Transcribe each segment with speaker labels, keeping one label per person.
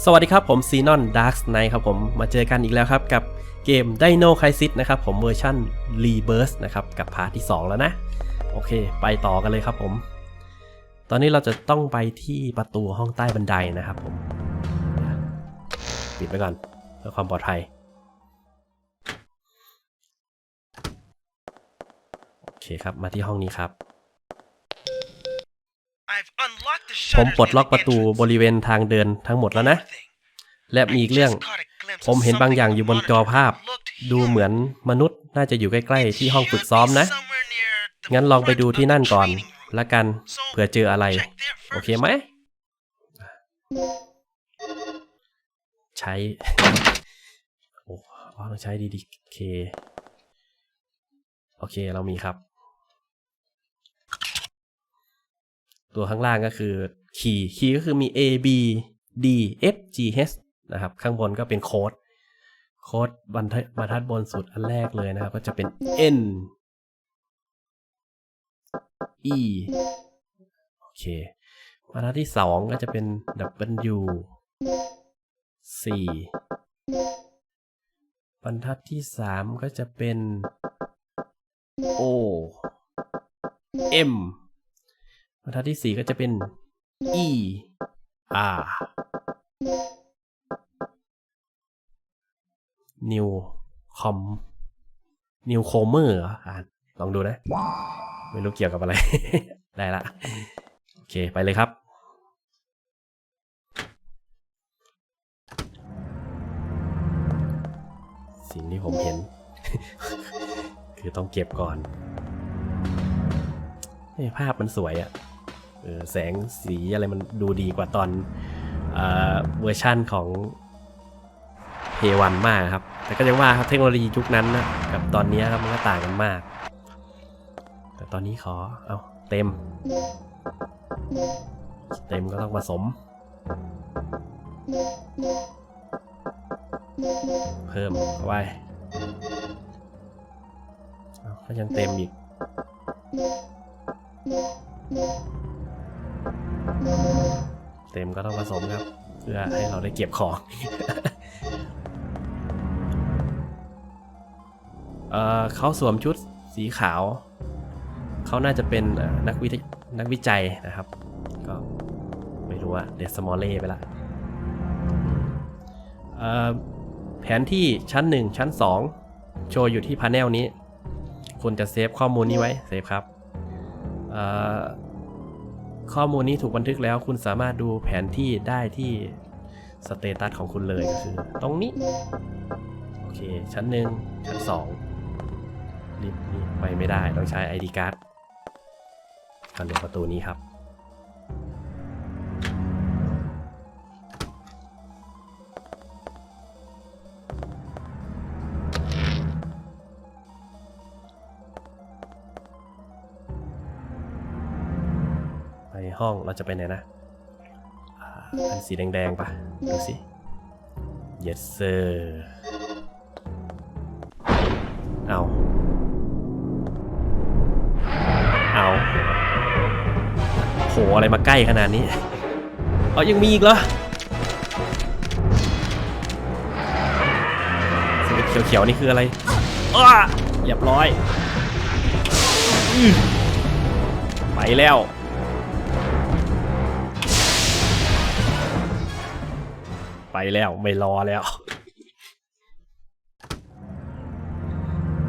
Speaker 1: สวัสดีครับผมซีนอนดาร์กไนครับผมมาเจอกันอีกแล้วครับกับเกม Dino Crisis นะครับผมเวอร์ชัน Rebirth นะครับกับพาร์ทที่ 2 แล้วนะ โอเค ไปต่อกันเลยครับผม ตอนนี้เราจะต้องไปที่ประตูห้องใต้บันไดนะครับผม ปิดไว้ก่อนเพื่อความปลอดภัย โอเคครับมาที่ห้องนี้ครับ ผมปลดล็อกประตูบริเวณทางเดินทั้งหมดแล้วนะ และมีอีกเรื่อง ผมเห็นบางอย่างอยู่บนจอภาพ ดูเหมือนมนุษย์น่าจะอยู่ใกล้ๆ ที่ห้องฝึกซ้อมนะ งั้นลองไปดูที่นั่นก่อนละกัน เผื่อเจออะไร โอเคไหม ใช้ โอ้ต้องใช้ดีดีเค โอเคเรามีครับ ตัวข้างล่างก็คือคีย์คีย์ก็คือมี A B D F G H นะครับ ข้างบนก็เป็นโค้ดโค้ดบรรทัดบรรทัดบนสุดอันแรกเลยนะครับ ก็จะเป็น N E โอเคบรรทัดที่สองก็จะเป็น W C บรรทัดที่สามก็จะเป็น O M บรรทัดที่สี่ก็จะเป็น E R New Com New Comer เหรออ่านลองดูนะ ไม่รู้เกี่ยวกับอะไร ได้ละ โอเค ไปเลยครับ สิ่งที่ผมเห็น คือต้องเก็บก่อนภาพมันสวยอะ เออแสงสีอะไรมันดูดีกว่าตอนเออเวอร์ชั่นของเพวันมากครับ แต่ก็ยังว่าครับเทคโนโลยียุคนั้นนะกับตอนนี้ครับมันก็ต่างกันมาก แต่ตอนนี้ขอเอาเต็ม เต็มก็ต้องผสม เพิ่มเข้าไปก็ยังเต็มอีก เต็มก็ต้องผสมครับเพื่อให้เราได้เก็บของเอ่อเขาสวมชุดสีขาว เขาน่าจะเป็นนักวิทยนักวิจัยนะครับ ก็ไม่รู้ว่าเดสมอลเล่ไปละแผนที่ชั้น 1 ชั้น 2 โชว์อยู่ที่พาร์เนลนี้ คุณจะเซฟข้อมูลนี้ไว้ เซฟครับเอ่อ ข้อมูลนี้ถูกบันทึกแล้ว คุณสามารถดูแผนที่ได้ที่สเตตัสของคุณเลยก็คือ ตรงนี้ โอเค ชั้นหนึ่งชั้น2รีบรีบไปไม่ได้ ต้องใช้ ID card ทางเดินประตูนี้ครับ ห้องเราจะไปไหนนะอันสีแดงๆปะดูสิ yes sir เอาเอาโหอะไรมาใกล้ขนาดนี้เอายังมีอีกเหรอสีเขียวๆนี่คืออะไรอ้าเรียบร้อย ไปแล้ว แล้วไม่รอแล้ว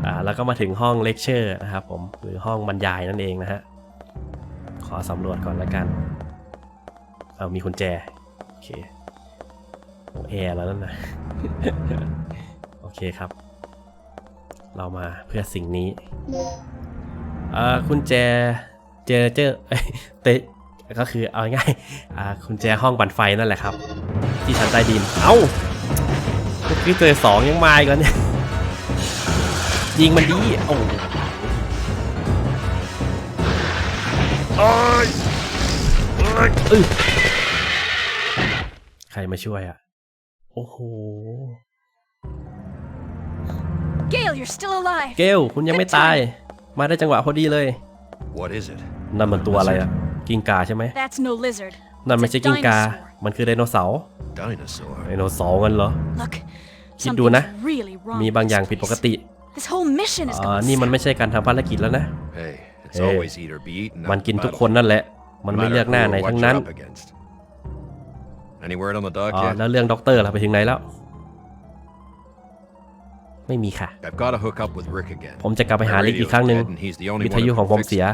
Speaker 1: อ่าแล้วก็มาถึงห้องเลคเชอร์นะครับผมหรือห้องบรรยายนั่นเองนะฮะขอสำรวจก่อนละกันเอามีกุญแจโอเคโอแอร์แล้วนั่นนะโอเคครับ เรามาเพื่อสิ่งนี้อ่อกุญแจเจอเจอเตะก็คือเอาง่ายอ่ากุญแจห้องปั่นไฟนั่นแหละครับ ที่ชั้นใต้ดิน เอ้าเมื่อกี้เจอสองยังมาอีกแล้วเนี่ยยิงมันดีโอ้โหโอ้ยโอ้ยอึ๊ยใครมาช่วยอะ โอ้โห
Speaker 2: Gale, you're still alive.
Speaker 1: เกลคุณยังไม่ตาย มาได้จังหวะพอดีเลย
Speaker 3: What is it?
Speaker 1: นั่นมันตัวอะไรอะ กิ้งกาใช่ไหม
Speaker 2: That's no lizard.
Speaker 1: นั่นไม่ใช่กิ้งกามันคือไดโนเสาร์
Speaker 3: Dinosaur.
Speaker 1: ไดโนเสาร์กันเหรอ
Speaker 2: Look,
Speaker 1: คิดดูนะ
Speaker 2: something's really wrong
Speaker 1: มี
Speaker 2: with
Speaker 1: บาง
Speaker 2: this
Speaker 1: อย่างผิดปก
Speaker 2: place.
Speaker 1: ติ
Speaker 2: This whole mission is
Speaker 1: อ่า
Speaker 2: going
Speaker 1: นี่มัน
Speaker 2: south.
Speaker 1: ไม่ใช่การทำภารกิจแล้วนะ
Speaker 3: Hey, it's
Speaker 1: Hey.
Speaker 3: always eat or be eaten.
Speaker 1: มัน
Speaker 3: after
Speaker 1: กินทุก
Speaker 3: battle.
Speaker 1: คนนั่นแหละ มัน
Speaker 3: No
Speaker 1: ไม่
Speaker 3: matter
Speaker 1: เลือกหน้า
Speaker 3: who or
Speaker 1: ไหน
Speaker 3: what
Speaker 1: ทั้ง
Speaker 3: you're
Speaker 1: นั้น
Speaker 3: up against. Any word on the doc
Speaker 1: อ๋อ
Speaker 3: yet?
Speaker 1: แล้วเรื่องด็อกเตอร์ล่ะไปถึงไหนแล้ว ไม่มีค่ะ
Speaker 3: I've got to hook up with Rick again.
Speaker 1: ผมจะกลับไปหา
Speaker 3: My
Speaker 1: ลิกอีก
Speaker 3: radio's
Speaker 1: ครั้งหนึ่ง
Speaker 3: dead and he's the only
Speaker 1: วิ
Speaker 3: one
Speaker 1: ท
Speaker 3: who
Speaker 1: ยุ
Speaker 3: can
Speaker 1: ของผม
Speaker 3: fix
Speaker 1: เสีย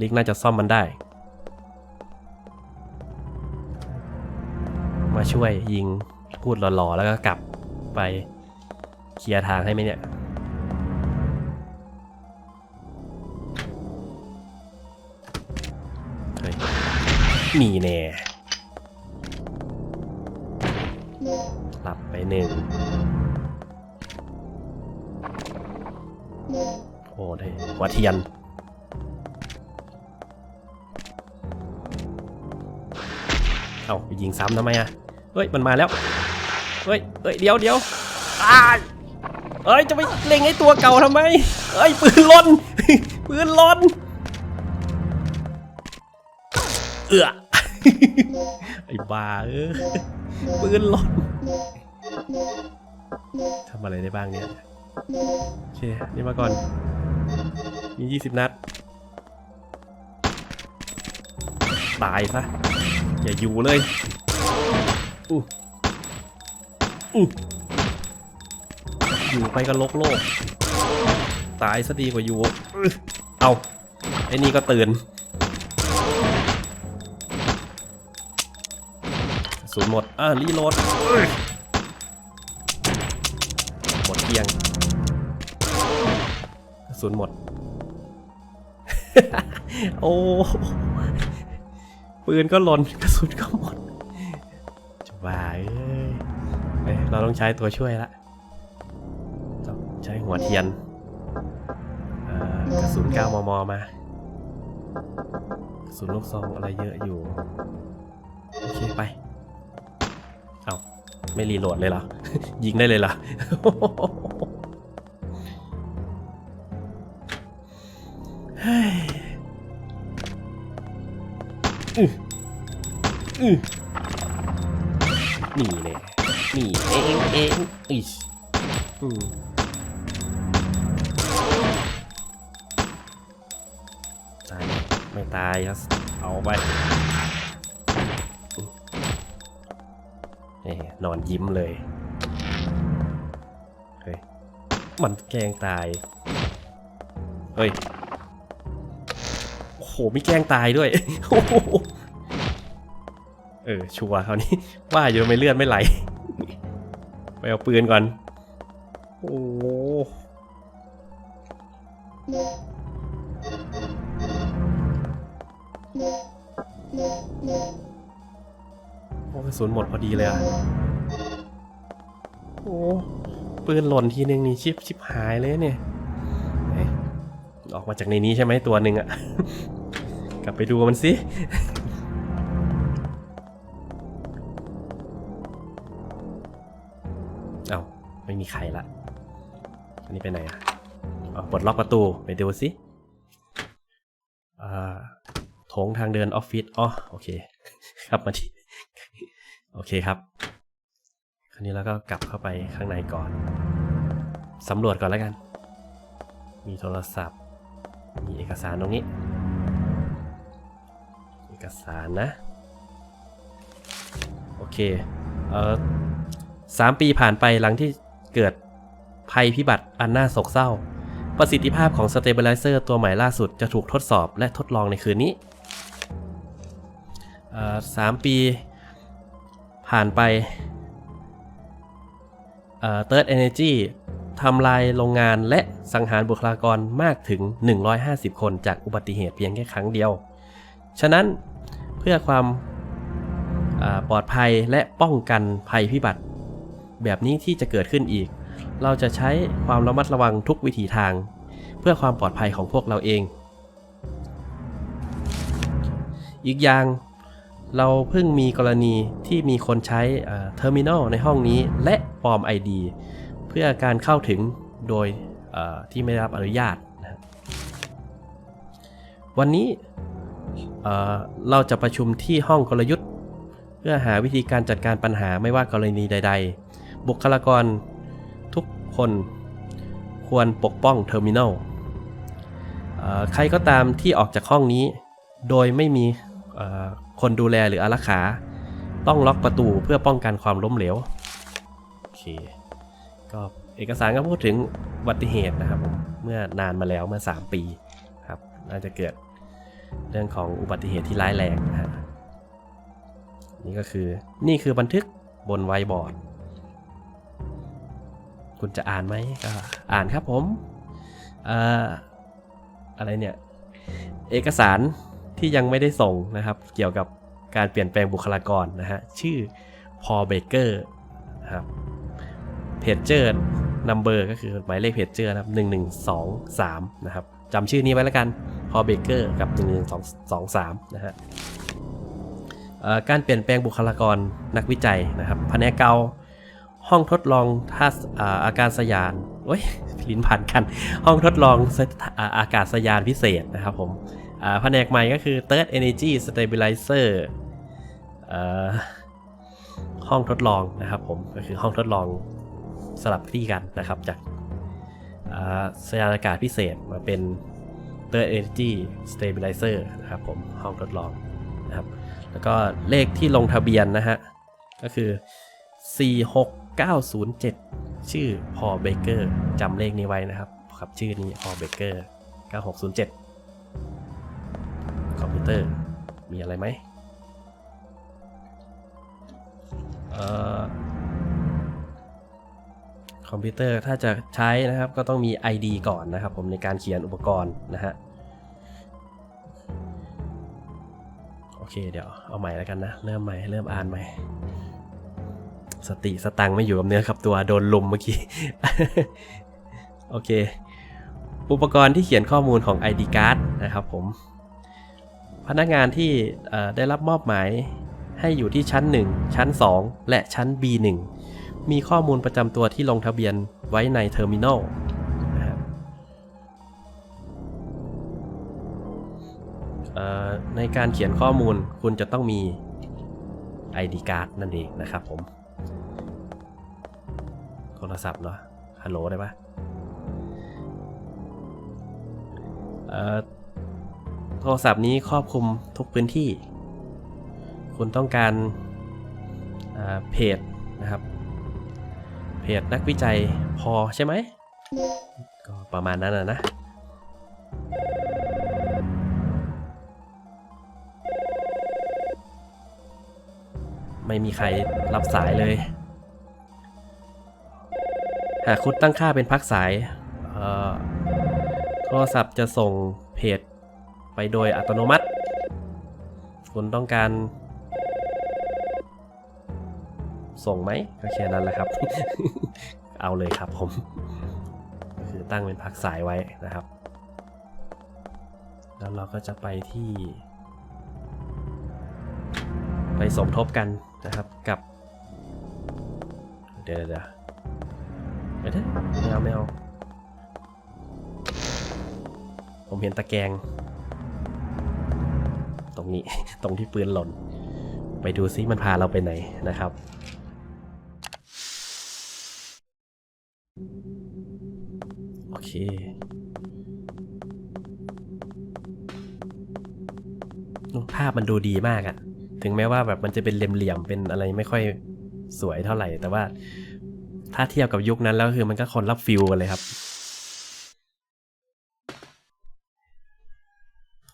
Speaker 1: ลิกน่าจะซ่อมมันได้ มาช่วยยิงพูดหล่อๆแล้วก็กลับไปเคลียร์ทางให้ไหมเนี่ยเฮ้ยนี่แน่หลับไปหนึ่งโอ้ได้หัวเทียนเอาไปยิงซ้ำทำไมอะ เฮ้ยมันมาแล้ว เฮ้ยเฮ้ยเดี๋ยวเดี๋ยวอ้าเอ้ยจะไปเล็งไอ้ตัวเก่าทำไมเอ้ยปืนลนปืนลนเอือไอ้บ้าเออปืนลนทำอะไรได้บ้างเนี่ยโอเคนี่มาก่อน มี20นัด ตายซะอย่าอยู่เลย อู้อู้อยู่ไปก็ลกโลก ตายซะดีกว่าอยู่อเอาไอ้นี่ก็ตื่นสุนหมด อะรีโหลด หมดเกียงสุนหมด โอ้ ปืนก็หล่นกระสุนก็หมด จะบ้าเอ้ยเอเราต้องใช้ตัวช่วยละต้องใช้หัวเทียนกระสุน9มม มากระสุนลูกซองอะไรเยอะอยู่ โอเคไป เอาไม่รีโหลดเลยเหรอ ยิงได้เลยเหรอ เฮ้ยอืออือ หนี่แน่นี่เองเองอิชอืมตายไม่ตายครับเอาไปเอ้นอนยิ้มเลยเฮ้ยมันแกล้งตาย เฮ้ยโอ้โหมีแกล้งตายด้วยโอ้โห เออ ชัวร์คราวนี้ ว่าอยู่ทำไมเลือดไม่ไหล ไปเอาปืนก่อน โอ้โหโอ้กระสุนหมดพอดีเลยอะ โอ้ปืนหล่นทีนึงนี่ชิบชิบหายเลยเนี่ยอออกมาจากในนี้ใช่ไหมตัวหนึ่งอะ กลับไปดูมันสิ ไม่มีใครละอันนี้ไปไหนอะเปลดล็อกประตูไปดูสิอ่าโถงทางเดินออฟฟิศอ๋อโอเค ครับมาที่โอเคครับ คราวนี้เราก็กลับเข้าไปข้างในก่อนสำรวจก่อนแล้วกัน มีโทรศัพท์ มีเอกสารตรงนี้ เอกสารนะ โอเค เออสามปีผ่านไปหลังที่ เกิดภัยพิบัติอันน่าโศกเศร้า ประสิทธิภาพของ Stabilizer ตัวใหม่ล่าสุดจะถูกทดสอบและทดลองในคืนนี้สามปีผ่านไปเอ่อ Third Energy ทำลายโรงงานและสังหารบุคลากรมากถึง 150 คนจากอุบัติเหตุเพียงแค่ครั้งเดียว ฉะนั้นเพื่อความอปลอดภัยและป้องกันภัยพิบัติ แบบนี้ที่จะเกิดขึ้นอีก เราจะใช้ความระมัดระวังทุกวิถีทาง เพื่อความปลอดภัยของพวกเราเอง อีกอย่างเราเพิ่งมีกรณีที่มีคนใช้เทอร์มินอลในห้องนี้และปลอม ID เพื่อการเข้าถึงโดยที่ไม่ได้รับอนุญาตนะวันนี้เราจะประชุมที่ห้องกลยุทธ์ เพื่อหาวิธีการจัดการปัญหาไม่ว่ากรณีใด ๆ บุคลากร ทุกคนควรปกป้องเทอร์มินอลใครก็ตามที่ออกจากห้องนี้ โดยไม่มีคนดูแลหรืออารักขา ต้องล็อกประตูเพื่อป้องกันความล้มเหลว โอเค ก็เอกสารก็พูดถึงอุบัติเหตุนะครับ เมื่อนานมาแล้วเมื่อ 3 ปีครับ น่าจะเกิดเรื่องของอุบัติเหตุที่ร้ายแรงนะฮะนี่ก็คือนี่คือบันทึกบนไวบอร์ด คุณจะอ่านไหมก็อ่านครับผมเอ่ออะไรเนี่ย เอกสารที่ยังไม่ได้ส่งนะครับ เกี่ยวกับการเปลี่ยนแปลงบุคลากรนะฮะ ชื่อพอเบเกอร์นะครับเพจเจอร์นัมเบอร์ก็คือหมายเลขเพจเจอร์นะครับ1123นะครับจำชื่อนี้ไว้แล้วกันพอเบเกอร์กับ1123นะฮะเอ่อการเปลี่ยนแปลงบุคลากรนักวิจัยนะครับแผนกเกา ห้องทดลองท่าอาอากาศยานโอ้ยลิ้นพันกัน ห้องทดลองอากาศยานพิเศษนะครับผมอ่าแผนกใหม่ก็คือ Third Energy Stabilizer เอ่อห้องทดลองนะครับผมก็คือห้องทดลองสลับที่กันนะครับจากอ่าสยานอากาศพิเศษมาเป็น Third Energy Stabilizer นะครับผมห้องทดลองนะครับแล้วก็เลขที่ลงทะเบียนนะฮะก็คือ 907 ชื่อพอเบเกอร์จำเลขนี้ไว้นะครับครับชื่อนี้พอเบเกอร์9607 คอมพิวเตอร์ มีอะไรไหมเอ่อคอมพิวเตอร์ถ้าจะใช้นะครับก็ต้องมี ID ก่อนนะครับ ผมในการเขียนอุปกรณ์นะฮะโอเคเดี๋ยวเอาใหม่แล้วกันนะ เริ่มใหม่เริ่มอ่านใหม่ สติสตังไม่อยู่กับเนื้อกับตัวโดนลุมเมื่อกี้ โอเค อุปกรณ์ที่เขียนข้อมูลของ ID card นะครับผม พนักงานที่ได้รับมอบหมายให้อยู่ที่ชั้น 1 ชั้น 2 และชั้น B1 มีข้อมูลประจำตัวที่ลงทะเบียนไว้ในเทอร์มินอลนะครับในการเขียนข้อมูลคุณจะต้องมี ID card นั่นเองนะครับผม รศัพท์เนาะฮัลโหลได้ปะเอ่อโทรศัพท์นี้ครอบคลุมทุกพื้นที่ คุณต้องการเพจนะครับ เพจนักวิจัยพอใช่ไหม ก็ประมาณนั้นนะนะ ไม่มีใครรับสายเลย หากคุณตั้งค่าเป็นพักสายโทรศัพท์จะส่งเพจไปโดยอัตโนมัติ คุณต้องการ ส่งไหมก็แค่นั้นแหละครับ เอาเลยครับผมก็คือตั้งเป็นพักสายไว้นะครับ แล้วเราก็จะไปที่ ไปสมทบกันนะครับกับ เดี๋ยวเดี๋ยว เดี๋ยวเดี๋ยวไม่เอาไม่เอาผมเห็นตะแกรงตรงนี้ตรงที่ปืนหล่น ไปดูซิมันพาเราไปไหนนะครับ โอเค ภาพมันดูดีมากอะถึงแม้ว่าแบบมันจะเป็นเหลี่ยมๆเป็นอะไรไม่ค่อยสวยเท่าไหร่ แต่ว่า ถ้าเทียบกับยุคนั้นแล้วคือมันก็คนรับฟิลกันเลยครับ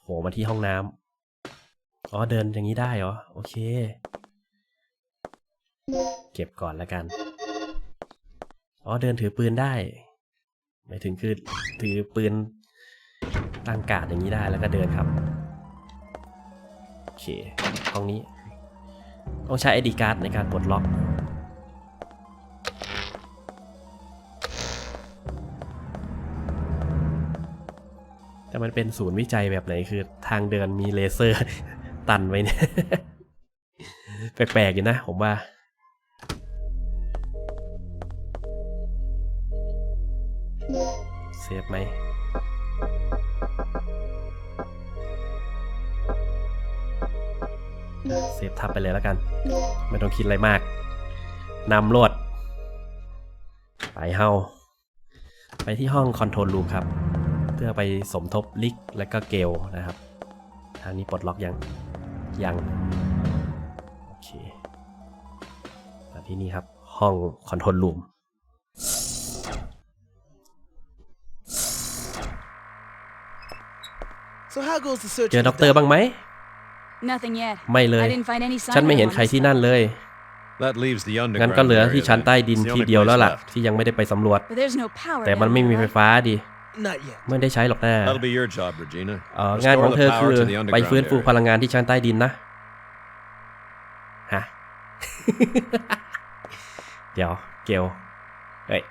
Speaker 1: โหมาที่ห้องน้ำอ๋อเดินอย่างนี้ได้เหรอ โอเค เก็บก่อนแล้วกัน อ๋อเดินถือปืนได้หมายถึงคือถือปืนตั้งกาดอย่างนี้ได้แล้วก็เดินครับโอเคห้องนี้ ต้องใช้ ID card ในการปลดล็อก มันเป็นศูนย์วิจัยแบบไหนคือ ทางเดินมีเลเซอร์ ตันไว้เนี่ย แปลกๆอยู่นะผมว่า เซฟไหมเซฟทับไปเลยแล้วกัน ไม่ต้องคิดอะไรมากนำรวดไปเฮาไปที่ห้องคอนโทรลรูมครับ พื่อไปสมทบลิกและก็เกลนะครับ ทางนี้ปลดล็อกยังยังโอเคมาที่นี่ครับ ห้องคอนโทรลรูม
Speaker 4: So how goes the search?
Speaker 1: เจอ
Speaker 4: for
Speaker 1: ด็อก
Speaker 4: the
Speaker 1: เตอร์บ้างไหม
Speaker 2: Nothing yet.
Speaker 1: ไม่เลย
Speaker 2: I didn't find any sign
Speaker 1: ฉัน
Speaker 2: of
Speaker 1: ไม่
Speaker 2: him
Speaker 1: เห็น
Speaker 2: on
Speaker 1: ใคร
Speaker 2: this
Speaker 1: ที่
Speaker 2: side.
Speaker 1: นั่นเลย
Speaker 3: That leaves the
Speaker 1: งั้น
Speaker 3: underground
Speaker 1: ก็เหลือ
Speaker 3: area
Speaker 1: ที่ชั้น
Speaker 3: then.
Speaker 1: ใต้ดิน
Speaker 3: It's the
Speaker 1: ที่
Speaker 3: only
Speaker 1: เดียวแล้ว
Speaker 3: place
Speaker 1: ล่ะ
Speaker 3: left.
Speaker 1: ที่ยังไม่ได้ไปสำรวจ
Speaker 2: But there's no power
Speaker 1: แต่มัน
Speaker 2: down
Speaker 1: ไม่มี
Speaker 2: there,
Speaker 1: ไฟ
Speaker 2: right?
Speaker 1: ฟ้าดิ
Speaker 4: Not yet.
Speaker 1: ไม่ได้ใช้หรอกนะ
Speaker 3: That'll be your job, Regina.
Speaker 1: เอ่อ
Speaker 3: Restore
Speaker 1: งานของ
Speaker 3: the
Speaker 1: เธอ
Speaker 3: power
Speaker 1: คือ
Speaker 3: to the
Speaker 1: ไป
Speaker 3: underground
Speaker 1: ฟื้นฟู
Speaker 3: area.
Speaker 1: พลังงานที่ชั้นใต้ดินนะฮะ เดี๋ยวเกลเฮ้ย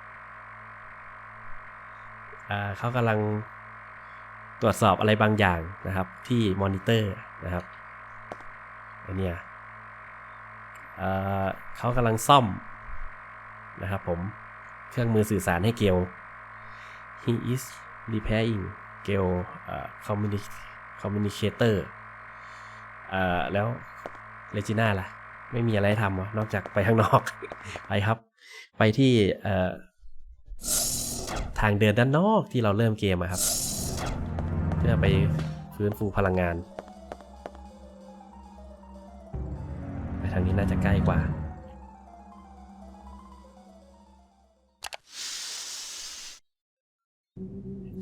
Speaker 1: อ่าเขากำลังตรวจสอบอะไรบางอย่างนะครับ ที่มอนิเตอร์นะครับไอเนี่ยเอ่อเขากำลังซ่อมนะครับผมเครื่องมือสื่อสารให้เกล he is repairing เกลเอ่อ communi- communicator แล้วเลจิน่าล่ะ ไม่มีอะไรทำวะนอกจากไปข้างนอก ไปครับ ไปที่ทางเดินด้านนอกที่เราเริ่มเกมครับ เพื่อไปฟื้นฟูพลังงาน ไปทางนี้น่าจะใกล้กว่า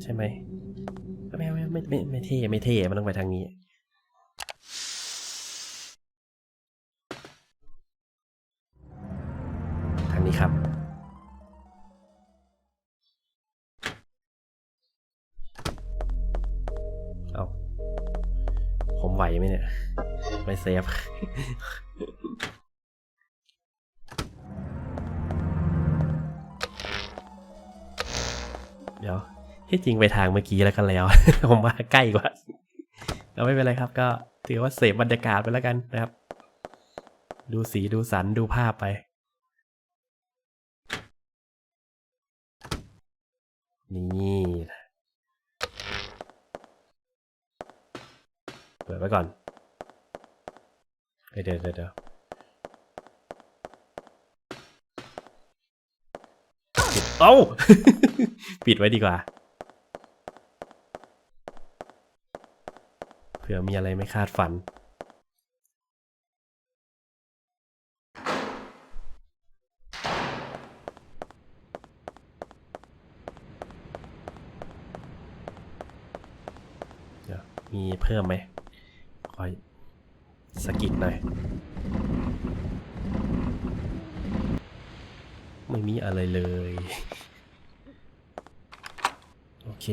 Speaker 1: ใช่ไหมไม่ไม่ไม่ไม่ไม่เท่ไม่เท่มันต้องไปทางนี้ทางนี้ครับ เอาผมไหวไหมเนี่ยไม่เซฟ เดี๋ยวที่จริงไปทางเมื่อกี้แล้วกันแล้ว ผมว่าใกล้กว่าเราไม่เป็นไรครับก็ถือว่าเสพบรรยากาศไปแล้วกันนะครับ ดูสีดูสันดูภาพไป นี่เปิดไว้ก่อนเฮ้ยเดี๋ยวเดี๋ยวเดี๋ยวปิด เอ้า ปิดไว้ดีกว่า เผื่อมีอะไรไม่คาดฝัน เดี๋ยวมีเพิ่มไหมคอยสกิดหน่อย ไม่มีอะไรเลย โอเค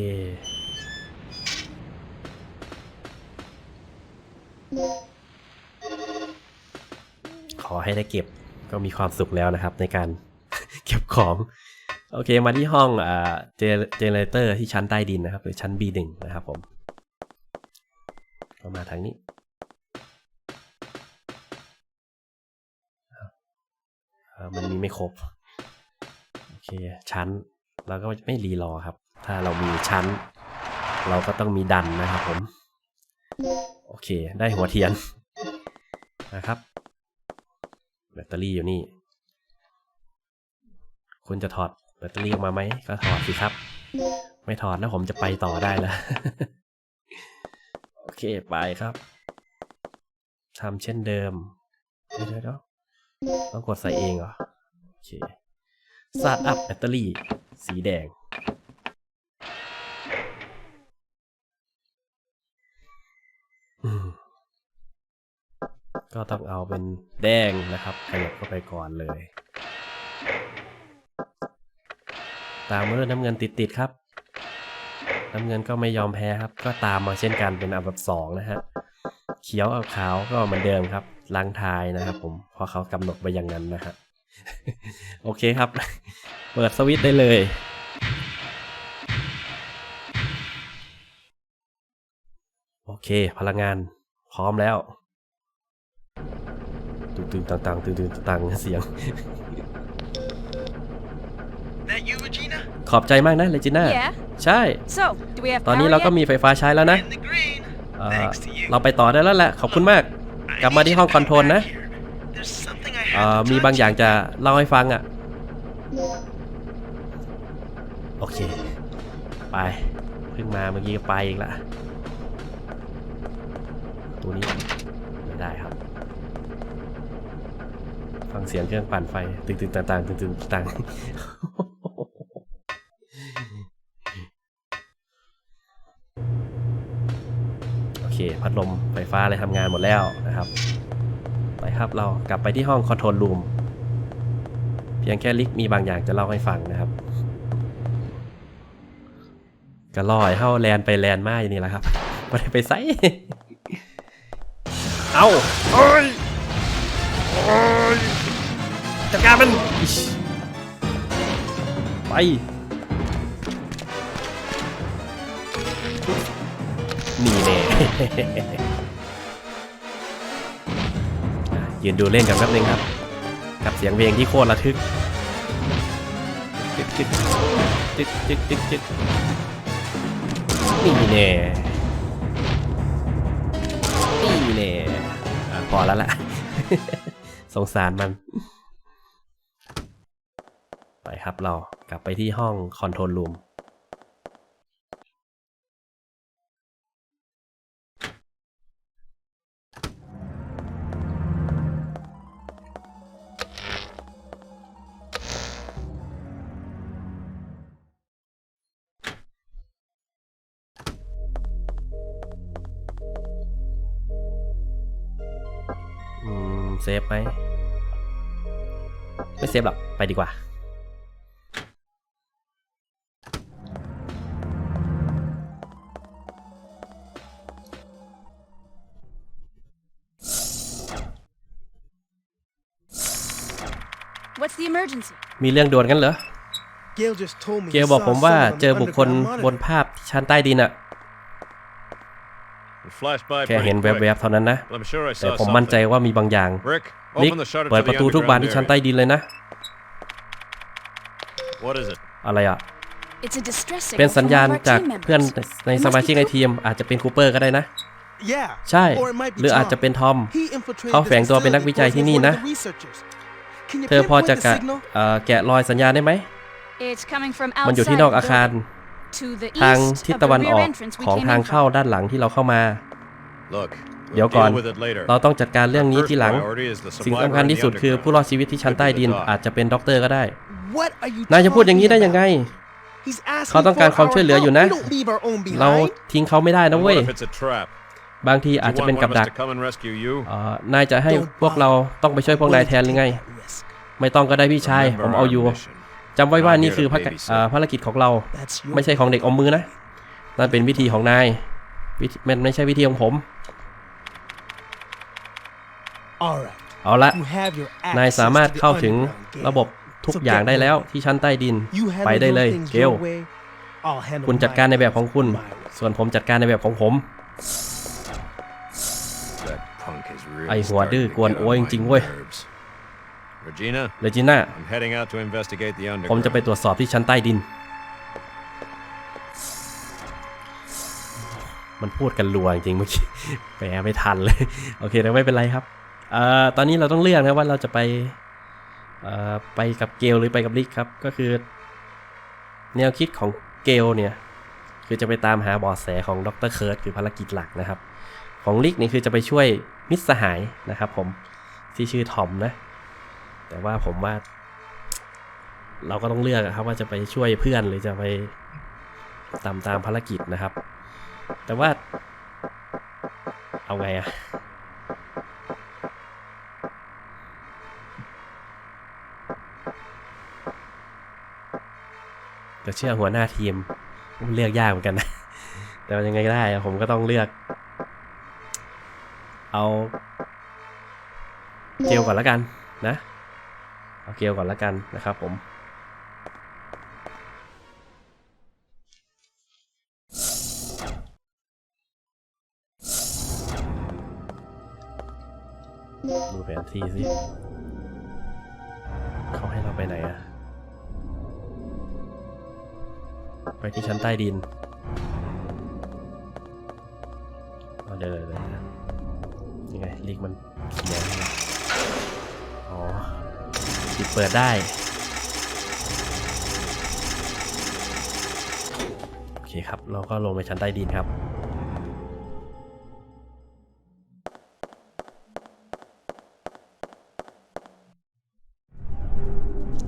Speaker 1: ขอให้ได้เก็บก็มีความสุขแล้วนะครับในการเก็บของ โอเคมาที่ห้องอ่าเจเจเนเรเตอร์ที่ชั้นใต้ดินนะครับ หรือชั้น B1 นะครับผมก็มาทางนี้มันมีไม่ครบ เคชั้นเราก็ไม่รีรอครับ ถ้าเรามีชั้น เราก็ต้องมีดันนะครับผม โอเค ได้หัวเทียนนะครับ แบตเตอรี่อยู่นี่ คุณจะถอดแบตเตอรี่ออกมาไหม ก็ถอดสิครับ ไม่ถอดแล้วผมจะไปต่อได้แล้ว โอเคไปครับทำเช่นเดิม เดี๋ยวเดี๋ยวเดี๋ยวต้องกดใส่เองเหรอ โอเค สตาร์ทอัพแบตเตอรี่ สีแดง ก็ต้องเอาเป็นแดงนะครับขยับเข้าไปก่อนเลย ตามมาด้วยน้ำเงินติดๆครับ น้ำเงินก็ไม่ยอมแพ้ครับ ก็ตามมาเช่นกันเป็นอันดับสองนะฮะ เขียวกับขาวก็เหมือนเดิมครับล้างทายนะครับผมเพราะเขากำหนดไปอย่างนั้นนะฮะ โอเคครับ เปิดสวิตช์ได้เลย โอเค พลังงานพร้อมแล้วตึงๆต่างๆตึงๆต่างๆเสียง
Speaker 4: That you, Regina?
Speaker 1: ขอบใจมากนะเลจิน่า
Speaker 2: Yeah.
Speaker 1: ใช่
Speaker 2: So, do we have
Speaker 1: ตอนนี้
Speaker 2: power
Speaker 1: เราก็
Speaker 2: yet?
Speaker 1: มีไฟฟ้าใช้แล้วนะ
Speaker 4: In the green.
Speaker 1: เอ่อ
Speaker 4: Thanks to you.
Speaker 1: เราไปต่อได้แล้วแหละ ขอบคุณมาก
Speaker 4: I
Speaker 1: กลับมาที่ห้องคอนโทรลนะ
Speaker 4: There's something I
Speaker 1: เอ่
Speaker 4: have
Speaker 1: อ
Speaker 4: to
Speaker 1: มีบาง
Speaker 4: touch.
Speaker 1: อย่างจะเล่าให้ฟังอะ โอเค ไปเพิ่งมาเมื่อกี้ก็ไปอีกละตัวนี้ไม่ได้ครับ ฟังเสียงเครื่องปั่นไฟตึงๆต่างๆตึงๆต่างๆโอเค พัดลมไฟฟ้าเลยทำงานหมดแล้วนะครับ ครับ เรากลับไปที่ห้องคอนโทรลรูมเพียงแค่ลิกมีบางอย่างจะเล่าให้ฟังนะครับก็ลอยเข้าแลนไปแลนมาอย่างนี้แหละครับไม่ได้ไปไซเอาโอ้ยโอ้ยจัดการมันไปนี่แน่ ยืนดูเล่นกันแป๊บนึงครับ กับเสียงเพลงที่โคตรระทึกจึกจึกจึกจึกจึกจึกนี่แน่นี่แน่พอแล้วล่ะ สงสารมัน ไปครับเรากลับไปที่ห้องคอนโทรลรูม เซฟไหม ไม่เซฟหรอก ไปดีกว่า
Speaker 2: What's the emergency?
Speaker 1: มีเรื่องด่วนกันเหรอ
Speaker 4: Gail just told me
Speaker 1: เก
Speaker 4: he
Speaker 1: ลบอก
Speaker 4: saw
Speaker 1: ผมว่า
Speaker 4: someone on
Speaker 1: เจอ
Speaker 4: the
Speaker 1: บุคคล
Speaker 4: underground
Speaker 1: บน
Speaker 4: monitor.
Speaker 1: ภาพชั้นใต้ดินอะ
Speaker 3: It flashed by
Speaker 1: แค่
Speaker 3: pretty
Speaker 1: เห็น
Speaker 3: quick,
Speaker 1: แวบๆเท่านั้นนะ
Speaker 3: but I'm sure I
Speaker 1: แต่
Speaker 3: saw
Speaker 1: ผมมั่นใจ
Speaker 3: something.
Speaker 1: ว่ามีบางอย่าง
Speaker 3: Rick,
Speaker 1: ลิก
Speaker 3: open the shutter
Speaker 1: เปิด
Speaker 3: to
Speaker 1: ประ
Speaker 3: the
Speaker 1: ตูทุกบาน
Speaker 3: underground
Speaker 1: ที่ชั้น
Speaker 3: area.
Speaker 1: ใต้ดินเลยนะ
Speaker 3: What is it?
Speaker 1: อะไรอะ
Speaker 2: It's a distress
Speaker 1: เป็น
Speaker 2: signal
Speaker 1: สัญ
Speaker 2: from
Speaker 1: ญาณ
Speaker 2: one of our
Speaker 1: จาก
Speaker 2: team
Speaker 1: เพื่อน
Speaker 2: members.
Speaker 1: ในสมาชิกในทีมอาจจะเป็นคูเปอร์ก็ได้นะ
Speaker 4: Yeah.
Speaker 1: ใช่
Speaker 4: Or it might be
Speaker 1: หรืออาจจะ
Speaker 4: Tom.
Speaker 1: เป็นทอม
Speaker 4: He infiltrated
Speaker 1: เขา
Speaker 4: the
Speaker 1: แฝงตัวเป็นนักวิจัย
Speaker 4: facility
Speaker 1: ที่นี่
Speaker 4: because
Speaker 1: นะ
Speaker 4: he was one of the researchers. Can you
Speaker 1: เธอพอ
Speaker 4: pinpoint
Speaker 1: จะ
Speaker 4: the
Speaker 1: กะ
Speaker 4: signal?
Speaker 1: เอ่อแกะรอยสัญญาณได้ไหม
Speaker 2: It's coming from
Speaker 1: มันอยู่
Speaker 2: outside
Speaker 1: ที่นอก
Speaker 2: the
Speaker 1: อาคาร
Speaker 2: building to the
Speaker 1: ทาง
Speaker 2: east
Speaker 1: ทิศ
Speaker 2: of
Speaker 1: ตะ
Speaker 2: the
Speaker 1: วันอ
Speaker 2: rear
Speaker 1: อก
Speaker 2: entrance we
Speaker 1: ของ
Speaker 2: came
Speaker 1: ทาง
Speaker 2: in
Speaker 1: เข้า
Speaker 2: from.
Speaker 1: ด้านหลังที่เราเข้ามา
Speaker 3: Look,
Speaker 1: เดี๋ยว
Speaker 3: we'll
Speaker 1: ก่อน
Speaker 3: deal with it later.
Speaker 1: เราต้องจัดการเรื่องนี้
Speaker 3: Our
Speaker 1: ที
Speaker 3: first
Speaker 1: หลัง
Speaker 3: priority is the
Speaker 1: สิ่ง
Speaker 3: survivor
Speaker 1: สำคัญ
Speaker 3: in
Speaker 1: ที่
Speaker 3: the
Speaker 1: สุดคือ
Speaker 3: underground.
Speaker 1: ผู้รอดชีวิตที่ชั้นใต้ดินอาจจะเป็นด็อกเตอร์ก็ได้
Speaker 4: What are you
Speaker 1: นายจะพูดอย่างนี้
Speaker 4: talking
Speaker 1: ได้ยังไง
Speaker 4: about? He's asking
Speaker 1: เขาต้องการ
Speaker 4: for
Speaker 1: ความ
Speaker 4: our
Speaker 1: ช่วยเหลืออยู่
Speaker 4: help.
Speaker 1: นะ
Speaker 4: We don't leave our own
Speaker 1: เรา
Speaker 4: behind.
Speaker 1: ทิ้งเขาไม่ได้นะ
Speaker 3: And
Speaker 1: เว้ย
Speaker 3: what if it's a trap?
Speaker 1: บางที
Speaker 3: Do
Speaker 1: อาจ
Speaker 3: you
Speaker 1: จะ
Speaker 3: want
Speaker 1: เป็น
Speaker 3: one
Speaker 1: กับ
Speaker 3: of us
Speaker 1: ดัก
Speaker 3: to come and rescue you?
Speaker 1: เอ่อนายจะให้
Speaker 4: Don't
Speaker 1: พวกเราต้องไปช่วยพวกนาย
Speaker 4: Willing
Speaker 1: แท
Speaker 4: to
Speaker 1: นหรือไง
Speaker 4: take that risk.
Speaker 1: ไม่ต้องก็ได้พี่ชาย
Speaker 3: Remember
Speaker 1: ผมเอา
Speaker 3: our
Speaker 1: อยู่
Speaker 3: mission.
Speaker 1: จำไว้ว่า
Speaker 3: Not
Speaker 1: นี่
Speaker 3: here
Speaker 1: คือ
Speaker 3: to
Speaker 1: ภารกิจ
Speaker 3: babysit.
Speaker 1: เอ่อภารกิจของเรา
Speaker 4: That's your
Speaker 1: ไม่ใช่ของเด็กอมมือนะ นั่นเป็นวิธีของนายวิธีมันไม่ใช่วิธีของผม
Speaker 4: All right.
Speaker 1: เอาละ
Speaker 4: You have your
Speaker 1: นาย
Speaker 4: access
Speaker 1: สามารถ
Speaker 4: to the
Speaker 1: เข้าถึง
Speaker 4: underground, Gail.
Speaker 1: ระบบทุกอย่างได้แล้วที่ชั้นใต้ดิน
Speaker 4: You
Speaker 1: ไป
Speaker 4: handle
Speaker 1: ได้
Speaker 4: your
Speaker 1: เลย
Speaker 4: things
Speaker 1: เก
Speaker 4: your
Speaker 1: ล
Speaker 4: way. I'll handle
Speaker 1: คุณจัด
Speaker 4: mine
Speaker 1: การในแบบของคุณ
Speaker 4: my way.
Speaker 1: ส่วนผมจัดการในแบบของผม
Speaker 3: That punk is really
Speaker 1: ไอ้หัว
Speaker 3: starting
Speaker 1: ดื้อ
Speaker 3: to
Speaker 1: กวน
Speaker 3: get on
Speaker 1: โอ้ยจ
Speaker 3: my
Speaker 1: ริงๆเว้ย
Speaker 3: nerves. Regina,
Speaker 1: เลจิน่า
Speaker 3: I'm heading out to investigate the
Speaker 1: ผมจะไป
Speaker 3: underground.
Speaker 1: ตรวจสอบที่ชั้นใต้ดิน มันพูดกันรัวจริงๆเมื่อกี้แปลไม่ทันเลย โอเคแต่ไม่เป็นไรครับเอตอนนี้เราต้องเลือกนะว่าเราจะไปไปกับเกลหรือไปกับลิกครับ ก็คือ แนวคิดของเกลเนี่ย คือจะไปตามหาเบอแสของดรเคิร์ตคือภารกิจหลักนะครับ ของลิกนี่คือจะไปช่วยมิตรสหายนะครับ ผมที่ชื่อทอมนะ แต่ว่าผมว่า เราก็ต้องเลือกครับ ว่าจะไปช่วยเพื่อนหรือจะไปตามตามภารกิจนะครับ แต่ว่า เอาไงอะ จะเชื่อหัวหน้าทีมเลือกยากเหมือนกันนะ แต่ว่ายังไงก็ได้ ผมก็ต้องเลือก เอาเกลก่อนล้วกันนะ เอาเกลก่อนล้วกันนะครับผมดูแผนที่สิเขาให้เราไปไหนอะ ไปที่ชั้นใต้ดินเดี๋ยวเดี๋ยวเดี๋ยวยังไงลิกมันเขียนอ๋อปิดเปิดได้โอเคครับ เราก็ลงไปชั้นใต้ดินครับ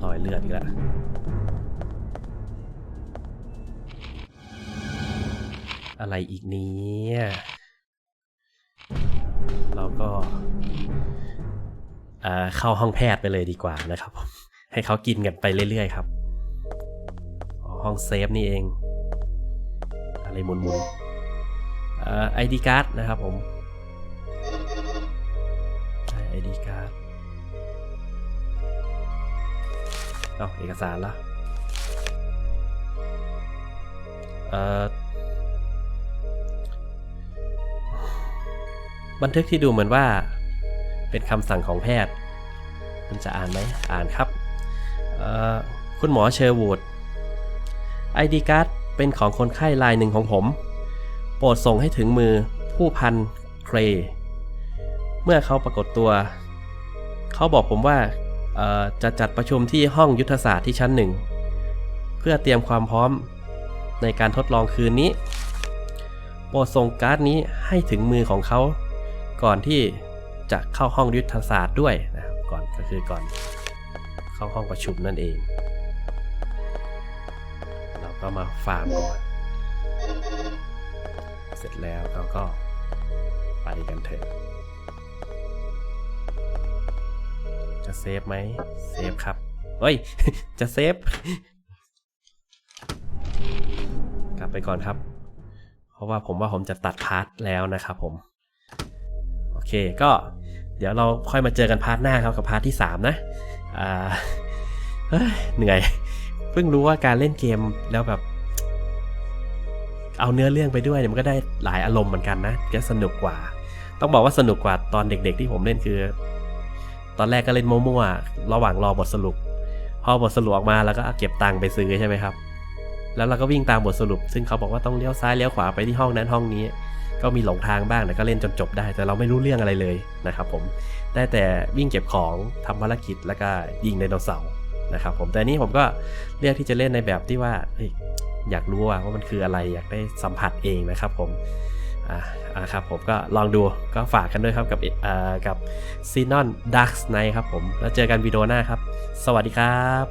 Speaker 1: รอยเลือดอีกแล้ว อะไรอีกเนี้เราก็เอ่อเข้าห้องแพทย์ไปเลยดีกว่านะครับผมให้เขากินกันไปเรื่อยๆครับ ห้องเซฟนี่เอง อะไรหมุนๆเอ่อไอดีการ์ดนะครับผมไอดีการ์ดเอาเอกสารละเอ่อ บันทึกที่ดูเหมือนว่า เป็นคำสั่งของแพทย์มันจะอ่านไหมอ่านครับคุณหมอเชอร์วูดไอดีการ์ดเป็นของคนไข้รายหนึ่งของผม โปรดส่งให้ถึงมือผู้พันเครเมื่อเขาปรากฏตัว เขาบอกผมว่าจะจัดประชุมที่ห้องยุทธศาสตร์ที่ชั้นหนึ่ง เพื่อเตรียมความพร้อมในการทดลองคืนนี้ โปรดส่งการ์ดนี้ให้ถึงมือของเขา ก่อนที่จะเข้าห้องยุทธศาสตร์ด้วยนะครับก่อนก็คือก่อนเข้าห้องประชุมนั่นเอง เราก็มาฟาร์มก่อน เสร็จแล้วเราก็ไปกันเถอะจะเซฟไหมเซฟครับเฮ้ย จะเซฟ กลับไปก่อนครับ เพราะว่าผมว่าผมจะตัดพาร์ทแล้วนะครับผม เคก็เดี๋ยวเราค่อยมาเจอกันพาร์ทหน้าครับกับพาร์ทที่ 3 นะอ่าเฮ้ยเหนื่อย เพิ่งรู้ว่าการเล่นเกมแล้วแบบ เอาเนื้อเรื่องไปด้วยเนี่ยมันก็ได้หลายอารมณ์เหมือนกันนะจะสนุกกว่า ต้องบอกว่าสนุกกว่าตอนเด็ก ๆ ที่ผมเล่นคือ ตอนแรกก็เล่นมั่วๆระหว่างรอบทสรุป พอบทสรุปออกมาแล้วก็เก็บตังค์ไปซื้อใช่ไหมครับ แล้วเราก็วิ่งตามบทสรุป ซึ่งเขาบอกว่าต้องเลี้ยวซ้ายเลี้ยวขวาไปที่ห้องนั้นห้องนี้ ก็มีหลงทางบ้างแต่ก็เล่นจนจบได้ แต่เราไม่รู้เรื่องอะไรเลยนะครับผมได้แต่วิ่งเก็บของทำภารกิจแล้วก็ยิงไดโนเสาร์นะครับผมแต่นี้ผมก็เลือกที่จะเล่นในแบบที่ว่าอยากรู้ว่ามันคืออะไรอยากได้สัมผัสเองนะครับผมอ่าครับผมก็ลองดูก็ฝากกันด้วยครับกับอ่ากับซีนอนดักไนครับผม แล้วเจอกันวิดีโอหน้าครับ สวัสดีครับ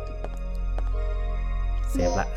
Speaker 1: เซฟละ